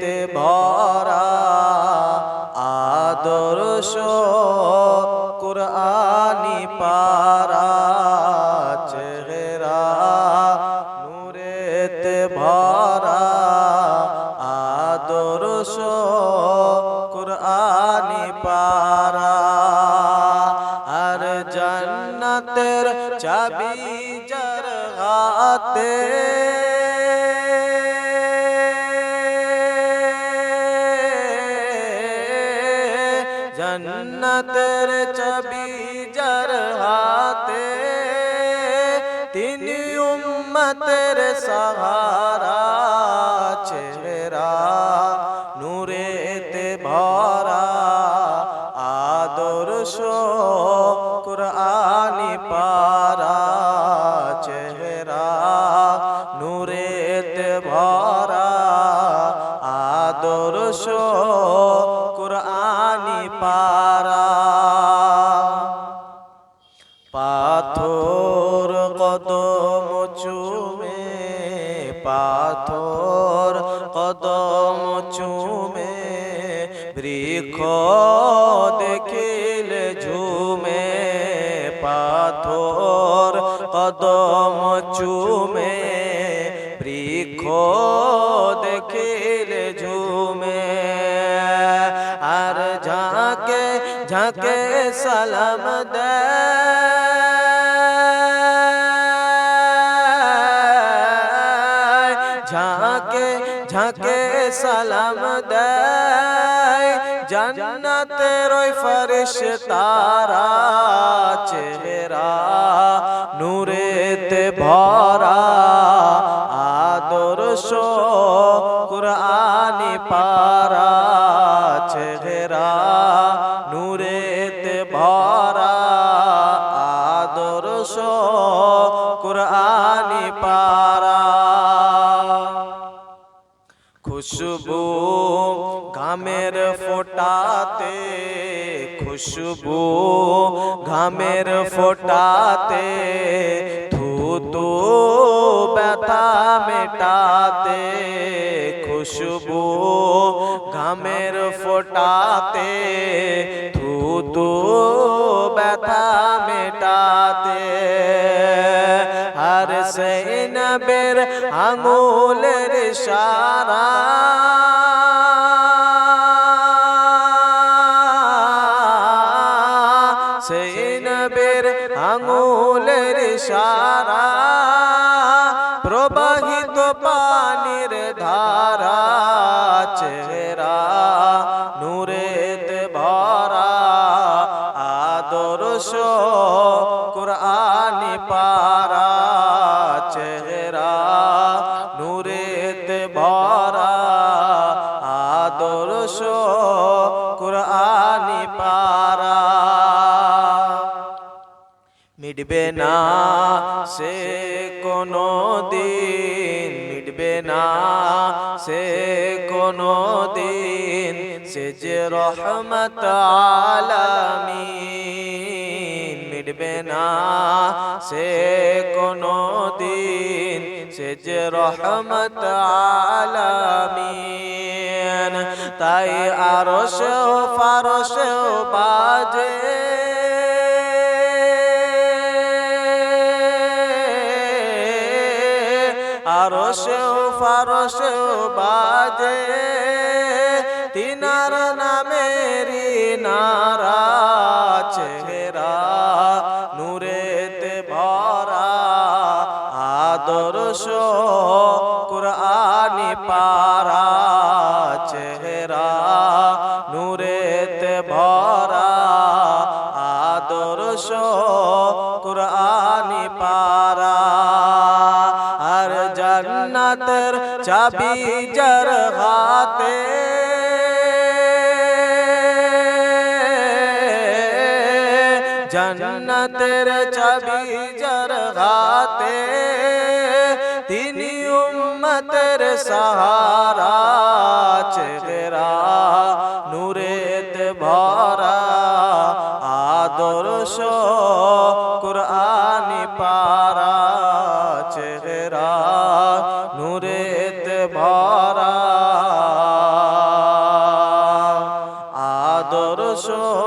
তে বরা আদর্শ কুরআনি পারা, চেহারা নূরেতে ভরা আদর্শ কুরআনি পারা। আর জান্নাতের চাবি জার জন্নতের ছবি যার হাতে তিনি উম্মতের সাহারা চেহারা নূরেতে ভরা আদর্শ কুরআনি পারা পাথর কদম চুমে, বৃক্ষ দেখিলে ঝুমে, পাথর কদম চুমে, বৃক্ষ দেখিলে ঝুমে। আর ঝাঁকে ঝাঁকে সালাম দেয় ঝাঁকে সালাম দেয়। জান্নাতের ওই ফেরেশতারা চেহারা নূরেতে ভরা আদর্শ কুরআনি পারা। চেহারা নূরেতে ভরা ঘামের ফোটাতে খুশবু, ঘামের ফোটাতে থুতু ব্যথা মেটাতে খুশবু, ঘামের ফোটাতে থুতু ব্যথা মেটাতে। আর সেই নবের আঙুলের সারা সেই আঙুলের সারা প্রবাহিত পানির ধারা চেহারা নূরেত মিটবে না, সে কোনো দিন মিটবে না, সে কোনো দিন সে যে রহমত আলামিন মিটবে না, সে কোনো দিন সে যে রহমত আলামিন। তাই আরও সেও ফারসেও বাজে আরও সেও ফারসেও বাজে। তিনার নামেরি নারা, চেহারা নূরেতে ভরা। আদর্শ কুরআনি পারা, চেহারা নূরেতে ভরা। আদর্শ কুরআনি পারা চাবি যার হাতে। জান্নাতের চাবি যার হাতে। তিনি উম্মতের সাহারা চেহারা নূরেত ভরা আদর্শ আদর্শ পা